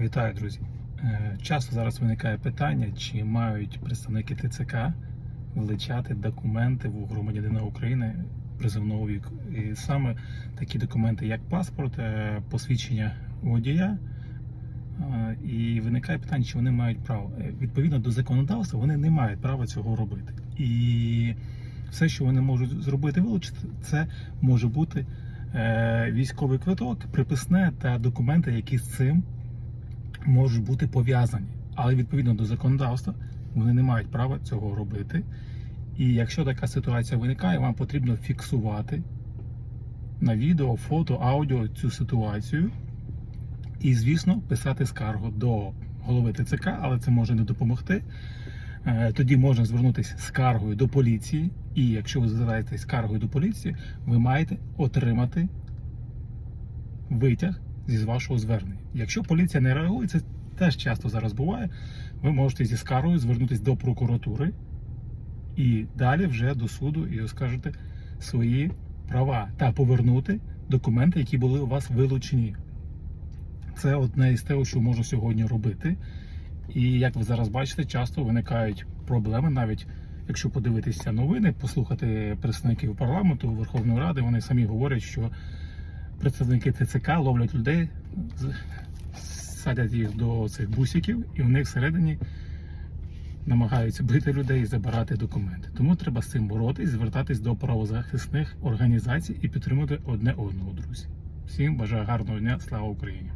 Вітаю, друзі. Е, Часто зараз виникає питання, чи мають представники ТЦК вилучати документи в громадянина України призовного віку. І саме такі документи, як паспорт, е, посвідчення водія. Е, І виникає питання, чи вони мають право. Відповідно до законодавства, вони не мають права цього робити. І все, що вони можуть зробити, вилучити, це може бути військовий квиток, приписне та документи, які з цим можуть бути пов'язані. Але відповідно до законодавства вони не мають права цього робити. І якщо така ситуація виникає, вам потрібно фіксувати на відео, фото, аудіо цю ситуацію. І, звісно, писати скаргу до голови ТЦК, але це може не допомогти. Е, Тоді можна звернутися скаргою до поліції. І якщо ви звертаєтесь скаргою до поліції, ви маєте отримати витяг зі вашого звернення. Якщо поліція не реагує, це теж часто зараз буває. Ви можете зі скаргою звернутися до прокуратури і далі вже до суду і оскаржити свої права та повернути документи, які були у вас вилучені. Це одне із того, що можна сьогодні робити. І як ви зараз бачите, часто виникають проблеми, навіть якщо подивитися новини, послухати представників парламенту Верховної Ради, вони самі говорять, що представники ТЦК ловлять людей, садять їх до цих бусиків, і в них всередині намагаються бити людей і забирати документи. Тому треба з цим боротись, звертатись до правозахисних організацій і підтримати одне одного, друзі. Всім бажаю гарного дня, слава Україні!